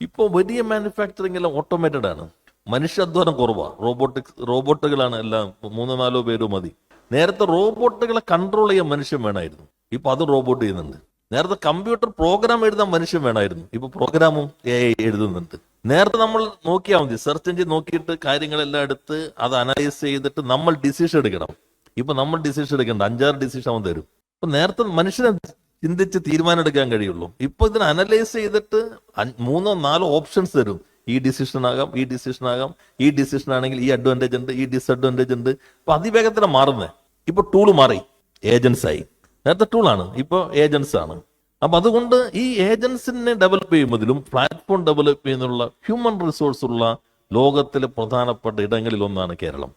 ഇപ്പോൾ വലിയ മാനുഫാക്ചറിംഗ് എല്ലാം ഓട്ടോമേറ്റഡ് ആണ്. മനുഷ്യാധ്വാനം കുറവാണ് റോബോട്ടിക്സ് റോബോട്ടുകളാണ് എല്ലാം മൂന്നോ നാലോ പേരോ മതി. നേരത്തെ റോബോട്ടുകളെ കൺട്രോൾ ചെയ്യാൻ മനുഷ്യൻ വേണമായിരുന്നു ഇപ്പൊ അത് റോബോട്ട് ചെയ്യുന്നുണ്ട്. നേരത്തെ കമ്പ്യൂട്ടർ പ്രോഗ്രാം എഴുതാൻ മനുഷ്യൻ വേണമായിരുന്നു ഇപ്പൊ പ്രോഗ്രാമും എഴുതുന്നുണ്ട്. നേരത്തെ നമ്മൾ നോക്കിയാൽ മതി. സെർച്ച് എഞ്ചിൻ നോക്കിയിട്ട് കാര്യങ്ങളെല്ലാം എടുത്ത് അത് അനലൈസ് ചെയ്തിട്ട് നമ്മൾ ഡിസിഷൻ എടുക്കണം. ഇപ്പൊ നമ്മൾ ഡിസിഷൻ എടുക്കേണ്ട. അഞ്ചാറ് ഡിസിഷൻ അവൻ തരും. ഇപ്പൊ നേരത്തെ മനുഷ്യനെ ചിന്തിച്ച് തീരുമാനമെടുക്കാൻ കഴിയുള്ളൂ. ഇപ്പൊ ഇതിനെ അനലൈസ് ചെയ്തിട്ട് മൂന്നോ നാലോ ഓപ്ഷൻസ് തരും. ഈ ഡിസിഷൻ ആകാം ഈ ഡിസിഷൻ ആകാം ഈ ഡിസിഷൻ ആണെങ്കിൽ ഈ അഡ്വാന്റേജ് ഉണ്ട് ഈ ഡിസ്അഡ്വാന്റേജ് ഉണ്ട്. അപ്പൊ അതിവേഗത്തിലാണ് മാറുന്നത് ഇപ്പൊ ടൂൾ മാറി. ഏജൻസ് ആയി. നേരത്തെ ടൂളാണ് ഇപ്പൊ ഏജൻസ് ആണ്. അപ്പൊ അതുകൊണ്ട് ഈ ഏജൻസിനെ ഡെവലപ്പ് ചെയ്യുന്നതിലും പ്ലാറ്റ്ഫോം ഡെവലപ്പ് ചെയ്യുന്നുള്ള ഹ്യൂമൻ റിസോഴ്സ് ഉള്ള ലോകത്തിലെ പ്രധാനപ്പെട്ട ഇടങ്ങളിൽ ഒന്നാണ് കേരളം.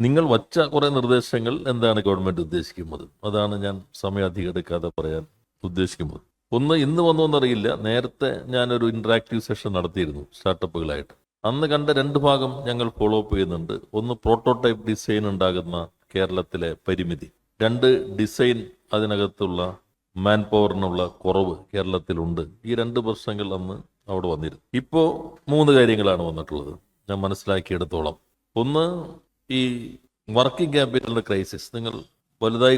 നിങ്ങൾ വച്ച കുറെ നിർദ്ദേശങ്ങൾ എന്താണ് ഗവൺമെന്റ് ഉദ്ദേശിക്കുന്നത്? അതാണ് ഞാൻ സമയം അധികം എടുക്കാതെ പറയാൻ ഉദ്ദേശിക്കുന്നത് ഒന്ന് ഇന്ന് വന്നോന്നറിയില്ല. നേരത്തെ ഞാനൊരു ഇന്ററാക്റ്റീവ് സെഷൻ നടത്തിയിരുന്നു സ്റ്റാർട്ടപ്പുകളായിട്ട് അന്ന് കണ്ട രണ്ട് ഭാഗം ഞങ്ങൾ ഫോളോ അപ്പ് ചെയ്യുന്നുണ്ട്. ഒന്ന് പ്രോട്ടോടൈപ്പ് ഡിസൈൻ ഉണ്ടാകുന്ന കേരളത്തിലെ പരിമിതി. രണ്ട് ഡിസൈൻ അതിനകത്തുള്ള മാൻ പവറിനുള്ള കുറവ് കേരളത്തിലുണ്ട്. ഈ രണ്ട് പ്രശ്നങ്ങൾ അന്ന് അവിടെ വന്നിരുന്നു. ഇപ്പോ മൂന്ന് കാര്യങ്ങളാണ് വന്നിട്ടുള്ളത്. ഞാൻ മനസ്സിലാക്കിയെടുത്തോളം. ഒന്ന് ഈ വർക്കിംഗ് ക്യാപിറ്റലിന്റെ ക്രൈസിസ് നിങ്ങൾ വലുതായി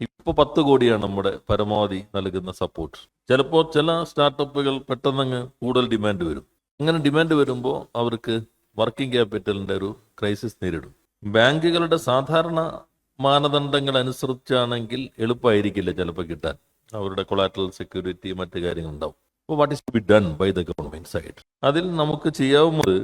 ഇപ്പൊ പത്ത് കോടിയാണ് നമ്മുടെ പരമാവധി നൽകുന്ന സപ്പോർട്ട് ചിലപ്പോൾ ചില സ്റ്റാർട്ടപ്പുകൾ പെട്ടെന്നങ്ങ് കൂടുതൽ ഡിമാൻഡ് വരും. അങ്ങനെ ഡിമാൻഡ് വരുമ്പോൾ അവർക്ക് വർക്കിംഗ് ക്യാപിറ്റലിന്റെ ഒരു ക്രൈസിസ് നേരിടും. ബാങ്കുകളുടെ സാധാരണ മാനദണ്ഡങ്ങൾ അനുസരിച്ചാണെങ്കിൽ എളുപ്പമായിരിക്കില്ല ചിലപ്പോൾ കിട്ടാൻ. അവരുടെ കൊളാറ്ററൽ സെക്യൂരിറ്റി മറ്റു കാര്യങ്ങൾ ഉണ്ടാവും അപ്പോൾ what is be done by the government side അതിൽ നമുക്ക് ചെയ്യാവുന്നത്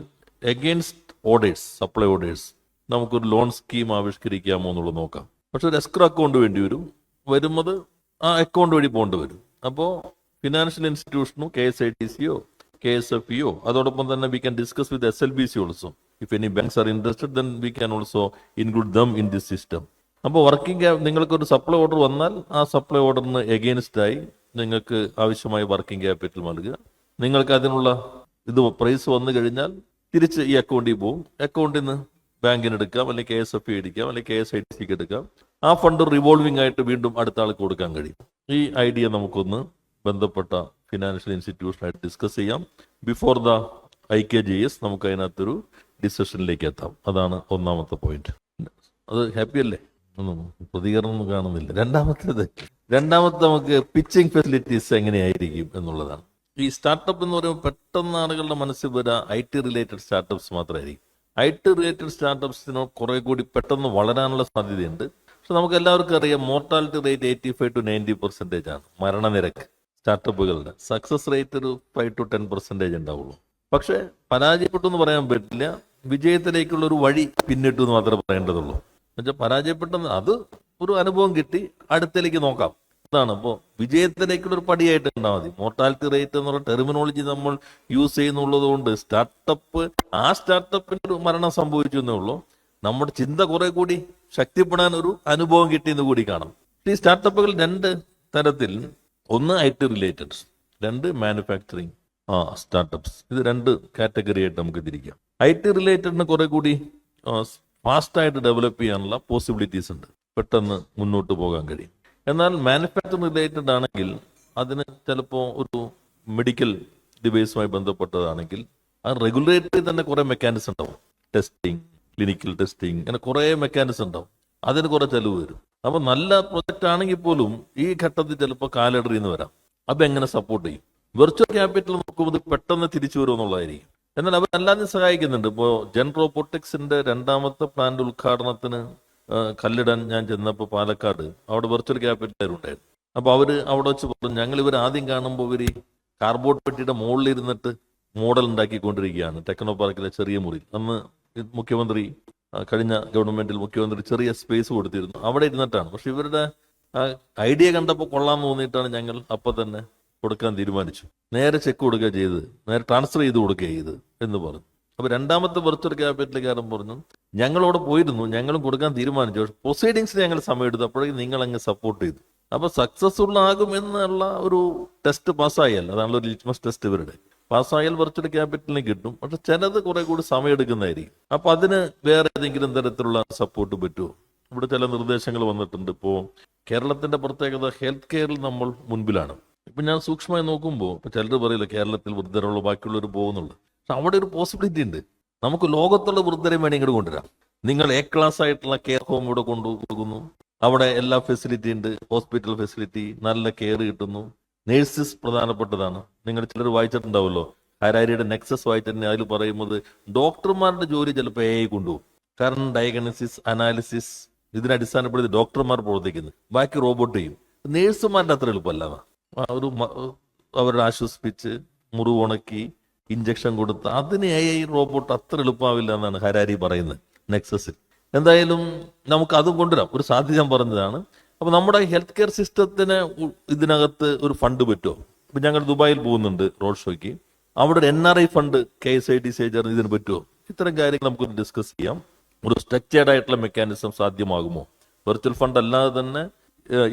എഗെയിൻസ്റ്റ് ഓർഡേഴ്സ് സപ്ലൈ ഓർഡേഴ്സ് നമുക്കൊരു ലോൺ സ്കീം ആവിഷ്കരിക്കാമോ എന്നുള്ളത് നോക്കാം. പക്ഷെ ഒരു എസ്ക്രോ അക്കൗണ്ട് വേണ്ടി വരും. വരുന്നത് ആ അക്കൗണ്ട് വഴി പോകേണ്ടി വരും. അപ്പോൾ ഫിനാൻഷ്യൽ ഇൻസ്റ്റിറ്റ്യൂഷനോ കെ എസ് ഐ ടി സിയോ കെ എസ് എഫ് ഇയോ അതോടൊപ്പം തന്നെ we can discuss with S L B C also if any banks are interested then we can also include them in this system അപ്പോൾ working നിങ്ങൾക്ക് ഒരു supply order വന്നാൽ ആ supply ഓർഡറിന് എഗെയിൻസ്റ്റ് ആയി നിങ്ങൾക്ക് ആവശ്യമായ വർക്കിംഗ് ക്യാപിറ്റൽ നൽകുക. നിങ്ങൾക്ക് അതിനുള്ള ഇത് പ്രൈസ് വന്നു കഴിഞ്ഞാൽ തിരിച്ച് ഈ അക്കൗണ്ടിൽ പോകും അക്കൗണ്ടിൽ നിന്ന് ബാങ്കിന് എടുക്കാം അല്ലെങ്കിൽ കെ എസ് എഫ് എടുക്കാം അല്ലെങ്കിൽ കെ എസ് ഐ ടി സിക്ക് എടുക്കാം. ആ ഫണ്ട് റിവോൾവിംഗ് ആയിട്ട് വീണ്ടും അടുത്ത ആൾക്ക് കൊടുക്കാൻ കഴിയും. ഈ ഐഡിയ നമുക്കൊന്ന് ബന്ധപ്പെട്ട ഫിനാൻഷ്യൽ ഇൻസ്റ്റിറ്റ്യൂഷനായിട്ട് ഡിസ്കസ് ചെയ്യാം. Before the I K G S നമുക്ക് അതിനകത്തൊരു ഡിസിഷനിലേക്ക് എത്താം. അതാണ് ഒന്നാമത്തെ പോയിന്റ് അത് ഹാപ്പി അല്ലേ? ഒന്നും പ്രതികരണം ഒന്നും കാണുന്നില്ല. രണ്ടാമത്തേത് രണ്ടാമത്തെ നമുക്ക് പിച്ചിങ് ഫെസിലിറ്റീസ് എങ്ങനെയായിരിക്കും എന്നുള്ളതാണ്. ഈ സ്റ്റാർട്ടപ്പ് എന്ന് പറയുമ്പോൾ പെട്ടെന്ന് ആളുകളുടെ മനസ്സിൽ വരാ ഐ ടി റിലേറ്റഡ് സ്റ്റാർട്ടപ്സ് മാത്രമായിരിക്കും. ഐ ടി റിലേറ്റഡ് സ്റ്റാർട്ടപ്സിന് കുറെ കൂടി പെട്ടെന്ന് വളരാനുള്ള സാധ്യതയുണ്ട്. പക്ഷെ നമുക്ക് എല്ലാവർക്കും അറിയാം mortality rate eighty five to ninety percentage ആണ് മരണനിരക്ക്. സ്റ്റാർട്ടപ്പുകളുടെ സക്സസ് റേറ്റ് ഒരു ഫൈവ് ടു ടെൻ പെർസെന്റേജ് ഉണ്ടാവുള്ളൂ. പക്ഷെ പരാജയപ്പെട്ടു എന്ന് പറയാൻ പറ്റില്ല. വിജയത്തിലേക്കുള്ള ഒരു വഴി പിന്നിട്ടു എന്ന് മാത്രമേ പറയേണ്ടതുള്ളൂ. എന്നുവെച്ചാൽ പരാജയപ്പെട്ടെന്ന് അത് ഒരു അനുഭവം കിട്ടി. അടുത്തേക്ക് നോക്കാം. അതാണ്. അപ്പോൾ വിജയത്തിലേക്കുള്ള ഒരു പടിയായിട്ട് ഉണ്ടാൽ മതി. മോർട്ടാലിറ്റി റേറ്റ് എന്നുള്ള ടെർമിനോളജി നമ്മൾ യൂസ് ചെയ്യുന്നുള്ളത് കൊണ്ട് സ്റ്റാർട്ടപ്പ് ആ സ്റ്റാർട്ടപ്പിന് ഒരു മരണം സംഭവിച്ചു എന്നേ ഉള്ളൂ. നമ്മുടെ ചിന്ത കുറെ കൂടി ശക്തിപ്പെടാൻ ഒരു അനുഭവം കിട്ടിയെന്ന് കൂടി കാണാം. ഈ സ്റ്റാർട്ടപ്പുകൾ രണ്ട് തരത്തിൽ ഒന്ന് ഐ ടി റിലേറ്റഡ് രണ്ട് മാനുഫാക്ചറിങ് ആ സ്റ്റാർട്ടപ്സ് ഇത് രണ്ട് കാറ്റഗറി ആയിട്ട് നമുക്ക് തിരിക്കാം. ഐ ടി റിലേറ്റഡിന് കുറെ കൂടി ഫാസ്റ്റായിട്ട് ഡെവലപ്പ് ചെയ്യാനുള്ള പോസിബിലിറ്റീസ് ഉണ്ട്. പെട്ടെന്ന് മുന്നോട്ട് പോകാൻ കഴിയും. എന്നാൽ മാനുഫാക്ചർ റിലേറ്റഡ് ആണെങ്കിൽ അതിന് ചിലപ്പോൾ ഒരു മെഡിക്കൽ ഡിവൈസുമായി ബന്ധപ്പെട്ടതാണെങ്കിൽ ആ റെഗുലേറ്ററി തന്നെ കുറേ മെക്കാനിസം ഉണ്ടാവും. ടെസ്റ്റിംഗ് ക്ലിനിക്കൽ ടെസ്റ്റിംഗ് അങ്ങനെ കുറേ മെക്കാനിസം ഉണ്ടാവും. അതിന് കുറേ ചിലവ് വരും. അപ്പോൾ നല്ല പ്രൊജക്റ്റ് ആണെങ്കിൽ പോലും ഈ ഘട്ടത്തിൽ ചിലപ്പോൾ കാലടറിന്ന് വരാം. എങ്ങനെ സപ്പോർട്ട് ചെയ്യും? വെർച്വൽ ക്യാപിറ്റൽ നോക്കുമ്പോൾ പെട്ടെന്ന് തിരിച്ചു വരുമെന്നുള്ളതായിരിക്കും എന്നാൽ അവർ അല്ലാതെ സഹായിക്കുന്നുണ്ട്. ഇപ്പോൾ ജെൻ റോബോട്ടിക്സിന്റെ രണ്ടാമത്തെ പ്ലാന്റ് ഉദ്ഘാടനത്തിന് കല്ലിടാൻ ഞാൻ ചെന്നപ്പോൾ പാലക്കാട് അവിടെ വെർച്വൽ ക്യാപിറ്റൽ ഉണ്ടായിരുന്നു. അപ്പൊ അവർ അവിടെ വെച്ച് പറഞ്ഞു ഞങ്ങൾ ഇവർ ആദ്യം കാണുമ്പോൾ ഇവർ ഈ കാർബോർഡ് പെട്ടിയുടെ മുകളിൽ ഇരുന്നിട്ട് മോഡൽ ഉണ്ടാക്കിക്കൊണ്ടിരിക്കുകയാണ്. ടെക്നോ പാർക്കിലെ ചെറിയ മുറി. അന്ന് മുഖ്യമന്ത്രി കഴിഞ്ഞ ഗവൺമെന്റിൽ മുഖ്യമന്ത്രി ചെറിയ സ്പേസ് കൊടുത്തിരുന്നു. അവിടെ ഇരുന്നിട്ടാണ്. പക്ഷെ ഇവരുടെ ഐഡിയ കണ്ടപ്പോൾ കൊള്ളാമെന്ന് തോന്നിയിട്ടാണ് ഞങ്ങൾ അപ്പൊ തന്നെ കൊടുക്കാൻ തീരുമാനിച്ചു. നേരെ ചെക്ക് കൊടുക്കുക ചെയ്ത് നേരെ ട്രാൻസ്ഫർ ചെയ്ത് കൊടുക്കുക ചെയ്ത് എന്ന് പറഞ്ഞു. അപ്പൊ രണ്ടാമത്തെ വെർച്വൽ ക്യാപിറ്റലുകാരൻ പറഞ്ഞു ഞങ്ങളോട് പോയിരുന്നു ഞങ്ങളും കൊടുക്കാൻ തീരുമാനിച്ചു. പക്ഷെ പ്രൊസീഡിങ്സ് ഞങ്ങൾ സമയം എടുത്തു അപ്പോഴേക്കും നിങ്ങൾ അങ്ങ് സപ്പോർട്ട് ചെയ്തു. അപ്പൊ സക്സസ്ഫുൾ ആകും എന്നുള്ള ഒരു ടെസ്റ്റ് പാസ്സായാൽ അതാണ് ഒരു ലിറ്റ്മസ് ടെസ്റ്റ് ഇവരുടെ. പാസ്സായാൽ വെർച്വൽ ക്യാപിറ്റലിന് കിട്ടും. പക്ഷെ ചിലത് കുറെ കൂടി സമയം എടുക്കുന്നതായിരിക്കും അപ്പൊ അതിന് വേറെ ഏതെങ്കിലും തരത്തിലുള്ള സപ്പോർട്ട് പറ്റുമോ? ഇവിടെ ചില നിർദ്ദേശങ്ങൾ വന്നിട്ടുണ്ട്. ഇപ്പോൾ കേരളത്തിന്റെ പ്രത്യേകത ഹെൽത്ത് കെയറിൽ നമ്മൾ മുൻപിലാണ്. ഇപ്പൊ ഞാൻ സൂക്ഷ്മമായി നോക്കുമ്പോൾ ഇപ്പൊ ചിലർ പറയില്ല കേരളത്തിൽ വൃദ്ധരുള്ള ബാക്കിയുള്ളവർ പോകുന്നുള്ളു അവിടെ ഒരു പോസിബിലിറ്റി ഉണ്ട്. നമുക്ക് ലോകത്തുള്ള വൃദ്ധരെ വേണമെങ്കിൽ ഇങ്ങോട്ട് കൊണ്ടുവരാം. നിങ്ങൾ എ ക്ലാസ് ആയിട്ടുള്ള കെയർ ഹോം ഇവിടെ കൊണ്ടുപോകുന്നു അവിടെ എല്ലാ ഫെസിലിറ്റി ഉണ്ട്. ഹോസ്പിറ്റൽ ഫെസിലിറ്റി നല്ല കെയർ കിട്ടുന്നു. നേഴ്സസ് പ്രധാനപ്പെട്ടതാണ്. നിങ്ങൾ ചിലർ വായിച്ചിട്ടുണ്ടാവുമല്ലോ. ഹരാരിയുടെ നെക്സസ് വായിച്ചിട്ടുണ്ട് അതിൽ പറയുന്നത് ഡോക്ടർമാരുടെ ജോലി ചിലപ്പോൾ എ ഐ കൊണ്ടുപോകും. കാരണം ഡയഗ്നോസിസ് അനാലിസിസ് ഇതിനെ അടിസ്ഥാനപ്പെടുത്തി ഡോക്ടർമാർ പ്രവർത്തിക്കുന്നു. ബാക്കി റോബോട്ട് ചെയ്യും. നേഴ്സുമാരുടെ അത്ര എളുപ്പമല്ല. ഒരു അവരുടെ അവരെ ആശ്വസിപ്പിച്ച് മുറിവ് ഉണക്കി ഇഞ്ചക്ഷൻ കൊടുത്ത് അതിന് എ ഐ റോബോട്ട് അത്ര എളുപ്പമാവില്ല എന്നാണ് ഹരാരി പറയുന്നത് നെക്സസിൽ. എന്തായാലും നമുക്ക് അതും കൊണ്ടുവരാം. ഒരു സാധ്യത ഞാൻ പറഞ്ഞതാണ്. അപ്പൊ നമ്മുടെ ഹെൽത്ത് കെയർ സിസ്റ്റത്തിന് ഇതിനകത്ത് ഒരു ഫണ്ട് പറ്റുമോ? ഇപ്പൊ ഞങ്ങൾ ദുബായിൽ പോകുന്നുണ്ട് റോഡ് ഷോയ്ക്ക്. അവിടെ ഒരു N R I fund K S I T C ചേർന്ന് ഇതിന് പറ്റുമോ? ഇത്തരം കാര്യങ്ങൾ നമുക്ക് ഡിസ്കസ് ചെയ്യാം. ഒരു സ്ട്രക്ചേർഡ് ആയിട്ടുള്ള മെക്കാനിസം സാധ്യമാകുമോ? വെർച്വൽ ഫണ്ട് അല്ലാതെ തന്നെ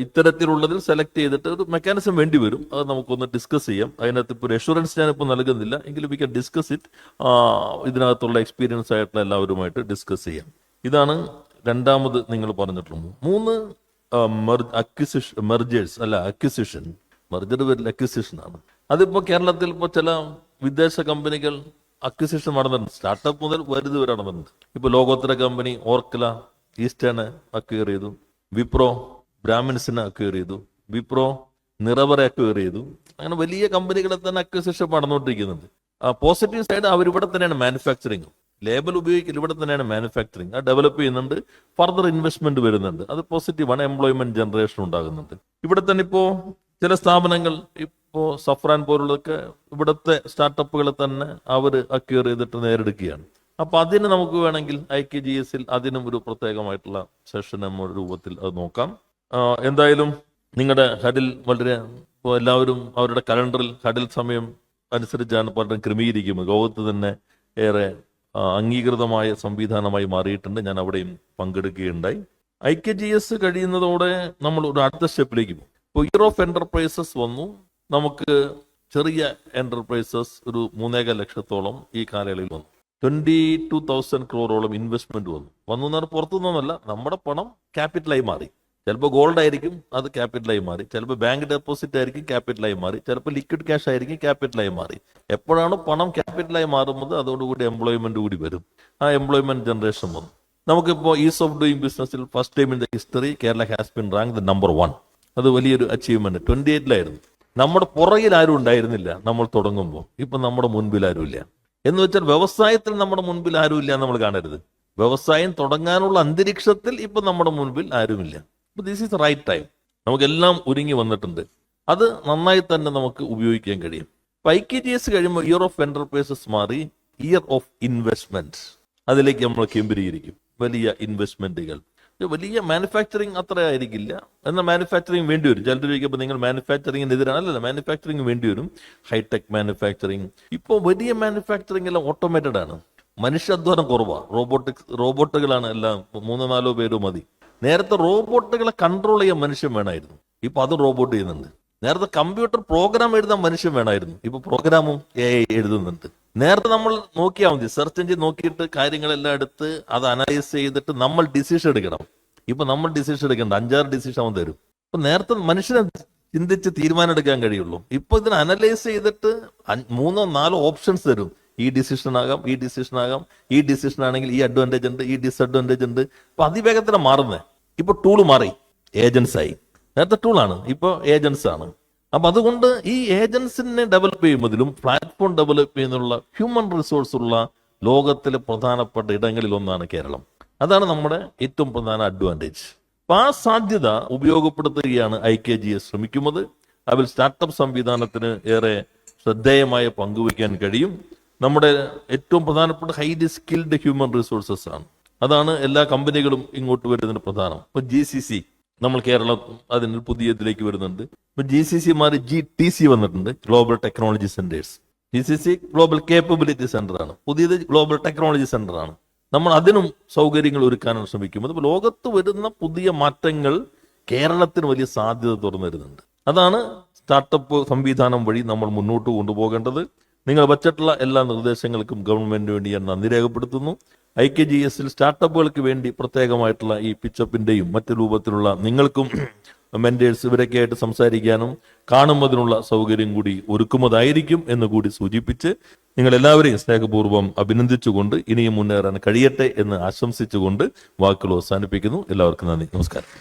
ഇത്തരത്തിലുള്ളതിൽ സെലക്ട് ചെയ്തിട്ട് ഒരു മെക്കാനിസം വേണ്ടി വരും. അത് നമുക്കൊന്ന് ഡിസ്കസ് ചെയ്യാം. അതിനകത്ത് ഇപ്പോൾ ഒരു അഷുറൻസ് ഞാനിപ്പോൾ നൽകുന്നില്ല. എങ്കിലും വി ക്യാൻ ഡിസ്കസ് ഇറ്റ് ഇതിനകത്തുള്ള എക്സ്പീരിയൻസ് ആയിട്ടുള്ള എല്ലാവരുമായിട്ട് ഡിസ്കസ് ചെയ്യാം. ഇതാണ് രണ്ടാമത് നിങ്ങൾ പറഞ്ഞിട്ടുള്ളത്. മൂന്ന് അക്വിസിഷൻ മെർജേഴ്സ് അല്ല അക്വിസിഷൻ മെർജർ വരില്ല അക്വിസിഷൻ ആണ്. അതിപ്പോൾ കേരളത്തിൽ ഇപ്പോൾ ചില വിദേശ കമ്പനികൾ അക്വിസിഷൻ നടന്നിട്ടുണ്ട്. സ്റ്റാർട്ടപ്പ് മുതൽ വലുത് വരെ നടന്നിട്ടുണ്ട്. ഇപ്പോൾ ലോകോത്തര കമ്പനി ഓർക്കല ഈസ്റ്റേൺ അക്വയർ ചെയ്തു വിപ്രോ ബ്രാഹ്മിൻസിനെ അക്വയർ ചെയ്തു. വിപ്രോ നിറവറെ അക്വയർ ചെയ്തു. അങ്ങനെ വലിയ കമ്പനികളെ തന്നെ അക്വിസിഷൻ നടന്നുകൊണ്ടിരിക്കുന്നുണ്ട്. പോസിറ്റീവ് സൈഡ് അവരിവിടെ തന്നെയാണ് മാനുഫാക്ചറിങ് ലേബൽ ഉപയോഗിക്കൽ ഇവിടെ തന്നെയാണ് മാനുഫാക്ചറിങ് അത് ഡെവലപ്പ് ചെയ്യുന്നുണ്ട്. ഫർദർ ഇൻവെസ്റ്റ്മെന്റ് വരുന്നുണ്ട്. അത് പോസിറ്റീവാണ് എംപ്ലോയ്മെന്റ് ജനറേഷൻ ഉണ്ടാകുന്നുണ്ട്. ഇവിടെ തന്നെ ഇപ്പോ ചില സ്ഥാപനങ്ങൾ ഇപ്പോ സഫ്രാൻ പോലുള്ളതൊക്കെ ഇവിടുത്തെ സ്റ്റാർട്ടപ്പുകളെ തന്നെ അവർ അക്വയർ ചെയ്തിട്ട് നേരിടുകയാണ്. അപ്പൊ അതിന് നമുക്ക് വേണമെങ്കിൽ ഐ കെ ജി എസിൽ അതിനും ഒരു പ്രത്യേകമായിട്ടുള്ള സെഷൻ നമ്മുടെ രൂപത്തിൽ അത് നോക്കാം. ആ, എന്തായാലും നിങ്ങളുടെ ഹഡിൽ വളരെ എല്ലാവരും അവരുടെ കലണ്ടറിൽ ഹഡിൽ സമയം അനുസരിച്ചാണ് പലരും ക്രമീകരിക്കുന്നത് ലോകത്ത് തന്നെ ഏറെ അംഗീകൃതമായ സംവിധാനമായി മാറിയിട്ടുണ്ട്. ഞാൻ അവിടെയും പങ്കെടുക്കുകയുണ്ടായി. ഐ കെ ജി എസ് കഴിയുന്നതോടെ നമ്മൾ ഒരു അടുത്ത സ്റ്റെപ്പിലേക്ക് പോകും. ഇപ്പോൾ ഇയർ ഓഫ് എന്റർപ്രൈസസ് വന്നു. നമുക്ക് ചെറിയ എന്റർപ്രൈസസ് ഒരു മൂന്നേക ലക്ഷത്തോളം ഈ കാലയളവിൽ വന്നു. ട്വന്റി ടു തൗസൻഡ് ക്രോറോളം ഇൻവെസ്റ്റ്മെന്റ് വന്നു. വന്നു എന്നാൽ പുറത്തുനിന്നല്ല നമ്മുടെ പണം ക്യാപിറ്റലായി മാറി. ചിലപ്പോൾ ഗോൾഡ് ആയിരിക്കും അത് ക്യാപിറ്റലായി മാറി. ചിലപ്പോൾ ബാങ്ക് ഡെപ്പോസിറ്റ് ആയിരിക്കും ക്യാപിറ്റലായി മാറി. ചിലപ്പോൾ ലിക്വിഡ് ക്യാഷ് ആയിരിക്കും ക്യാപിറ്റലായി മാറി. എപ്പോഴാണ് പണം ക്യാപിറ്റലായി മാറുന്നത് അതോടുകൂടി എംപ്ലോയ്മെന്റ് കൂടി വരും. ആ എംപ്ലോയ്മെന്റ് ജനറേഷൻ വന്നു. നമുക്കിപ്പോൾ ഈസ് ഓഫ് ഡൂയിങ് ബിസിനസ്സിൽ first time in the history Kerala has been rank the number one അത് വലിയൊരു അച്ചീവ്മെന്റ് ട്വന്റി എയ്റ്റിലായിരുന്നു നമ്മുടെ പുറകിൽ ആരും ഉണ്ടായിരുന്നില്ല നമ്മൾ തുടങ്ങുമ്പോൾ. ഇപ്പം നമ്മുടെ മുൻപിൽ ആരുമില്ല എന്ന് വെച്ചാൽ വ്യവസായത്തിൽ നമ്മുടെ മുൻപിൽ ആരുമില്ല നമ്മൾ കാണരുത്. വ്യവസായം തുടങ്ങാനുള്ള അന്തരീക്ഷത്തിൽ ഇപ്പം നമ്മുടെ മുൻപിൽ ആരുമില്ല ദിസ് ഈസ് റൈറ്റ് ടൈം നമുക്കെല്ലാം ഒരുങ്ങി വന്നിട്ടുണ്ട്. അത് നന്നായി തന്നെ നമുക്ക് ഉപയോഗിക്കാൻ കഴിയും. ഐ കെ ജി എസ് കഴിയുമ്പോൾ ഇയർ ഓഫ് എന്റർപ്രൈസസ് മാറി ഇയർ ഓഫ് ഇൻവെസ്റ്റ്മെന്റ് അതിലേക്ക് നമ്മൾ കേന്ദ്രീകരിക്കും. വലിയ ഇൻവെസ്റ്റ്മെന്റുകൾ വലിയ മാനുഫാക്ചറിങ് അത്ര ആയിരിക്കില്ല. എന്നാൽ മാനുഫാക്ചറിങ് വേണ്ടി വരും. ചിലർ ചോദിക്കുമ്പോൾ നിങ്ങൾ മാനുഫാക്ചറിങ്ങിനെതിരാണ് അല്ലല്ല മാനുഫാക്ചറിങ് വേണ്ടി വരും. ഹൈടെക് മാനുഫാക്ചറിങ് ഇപ്പോൾ വലിയ മാനുഫാക്ചറിങ് എല്ലാം ഓട്ടോമേറ്റഡ് ആണ്. മനുഷ്യാധ്വാനം കുറവാണ് റോബോട്ടിക്സ് റോബോട്ടുകളാണ് എല്ലാം. മൂന്നോ നാലോ പേരോ മതി. നേരത്തെ റോബോട്ടുകളെ കൺട്രോൾ ചെയ്യാൻ മനുഷ്യൻ വേണമായിരുന്നു. ഇപ്പൊ അത് റോബോട്ട് ചെയ്യുന്നുണ്ട്. നേരത്തെ കമ്പ്യൂട്ടർ പ്രോഗ്രാം എഴുതാൻ മനുഷ്യൻ വേണമായിരുന്നു. ഇപ്പൊ പ്രോഗ്രാമും എ എഴുതുന്നുണ്ട്. നേരത്തെ നമ്മൾ നോക്കിയാൽ മതി. സെർച്ച് എഞ്ചിൻ നോക്കിയിട്ട് കാര്യങ്ങളെല്ലാം എടുത്ത് അത് അനലൈസ് ചെയ്തിട്ട് നമ്മൾ ഡിസിഷൻ എടുക്കണം. ഇപ്പൊ നമ്മൾ ഡിസിഷൻ എടുക്കണ്ട. അഞ്ചാറ് ഡിസിഷൻ അവൻ തരും. ഇപ്പൊ നേരത്തെ മനുഷ്യനെ ചിന്തിച്ച് തീരുമാനം എടുക്കാൻ കഴിയുള്ളൂ. ഇപ്പൊ ഇതിനെ അനലൈസ് ചെയ്തിട്ട് മൂന്നോ നാലോ ഓപ്ഷൻസ് തരും. ഈ ഡിസിഷൻ ആകാം ഈ ഡിസിഷൻ ആകാം ഈ ഡിസിഷൻ ആണെങ്കിൽ ഈ അഡ്വാന്റേജ് ഉണ്ട് ഈ ഡിസ്അഡ്വാന്റേജ് ഉണ്ട്. ഇപ്പൊ അതിവേഗത്തിലാണ് മാറുന്നത് ഇപ്പൊ ടൂൾ മാറി. ഏജൻസ് ആയി. നേരത്തെ ടൂളാണ് ഇപ്പൊ ഏജൻസ് ആണ്. അപ്പൊ അതുകൊണ്ട് ഈ ഏജൻസിനെ ഡെവലപ്പ് ചെയ്യുന്നതിലും പ്ലാറ്റ്ഫോം ഡെവലപ്പ് ചെയ്യുന്നുള്ള ഹ്യൂമൻ റിസോഴ്സ് ഉള്ള ലോകത്തിലെ പ്രധാനപ്പെട്ട ഇടങ്ങളിൽ ഒന്നാണ് കേരളം. അതാണ് നമ്മുടെ ഏറ്റവും പ്രധാന അഡ്വാന്റേജ് അപ്പൊ ആ സാധ്യത ഉപയോഗപ്പെടുത്തുകയാണ് ഐ കെ ജി എസ് ശ്രമിക്കുന്നത്. അതിൽ സ്റ്റാർട്ടപ്പ് സംവിധാനത്തിന് ഏറെ ശ്രദ്ധേയമായ പങ്കുവയ്ക്കാൻ കഴിയും. നമ്മുടെ ഏറ്റവും പ്രധാനപ്പെട്ട ഹൈലി സ്കിൽഡ് ഹ്യൂമൻ റിസോഴ്സസ് ആണ്. അതാണ് എല്ലാ കമ്പനികളും ഇങ്ങോട്ട് വരുന്നതിന് പ്രധാനം. ഇപ്പൊ ജി സി സി നമ്മൾ കേരളം അതിന് പുതിയ ഇതിലേക്ക് വരുന്നുണ്ട്. ഇപ്പൊ ജി സി സി മാറി ജി ടി സി വന്നിട്ടുണ്ട് global technology centres G C C global capability centre ആണ്. പുതിയത് ഗ്ലോബൽ ടെക്നോളജി സെന്റർ ആണ്. നമ്മൾ അതിനും സൗകര്യങ്ങൾ ഒരുക്കാനാണ് ശ്രമിക്കുന്നത്. അപ്പൊ ലോകത്ത് വരുന്ന പുതിയ മാറ്റങ്ങൾ കേരളത്തിന് വലിയ സാധ്യത തുറന്നു വരുന്നുണ്ട് അതാണ് സ്റ്റാർട്ടപ്പ് സംവിധാനം വഴി നമ്മൾ മുന്നോട്ട് കൊണ്ടുപോകേണ്ടത്. നിങ്ങൾ വച്ചിട്ടുള്ള എല്ലാ നിർദ്ദേശങ്ങൾക്കും ഗവൺമെന്റിന് വേണ്ടി ഞാൻ നന്ദി രേഖപ്പെടുത്തുന്നു. ഐ കെ ജി എസിൽ സ്റ്റാർട്ടപ്പുകൾക്ക് വേണ്ടി പ്രത്യേകമായിട്ടുള്ള ഈ പിച്ചപ്പിന്റെയും മറ്റു രൂപത്തിലുള്ള നിങ്ങൾക്കും മെന്റേഴ്സ് ഇവരൊക്കെ ആയിട്ട് സംസാരിക്കാനും കാണുന്നതിനുള്ള സൗകര്യം കൂടി ഒരുക്കുന്നതായിരിക്കും എന്ന് കൂടി സൂചിപ്പിച്ച് നിങ്ങൾ എല്ലാവരെയും സ്നേഹപൂർവം അഭിനന്ദിച്ചുകൊണ്ട് ഇനിയും മുന്നേറാൻ കഴിയട്ടെ എന്ന് ആശംസിച്ചുകൊണ്ട് വാക്കുകൾ അവസാനിപ്പിക്കുന്നു. എല്ലാവർക്കും നന്ദി. നമസ്കാരം.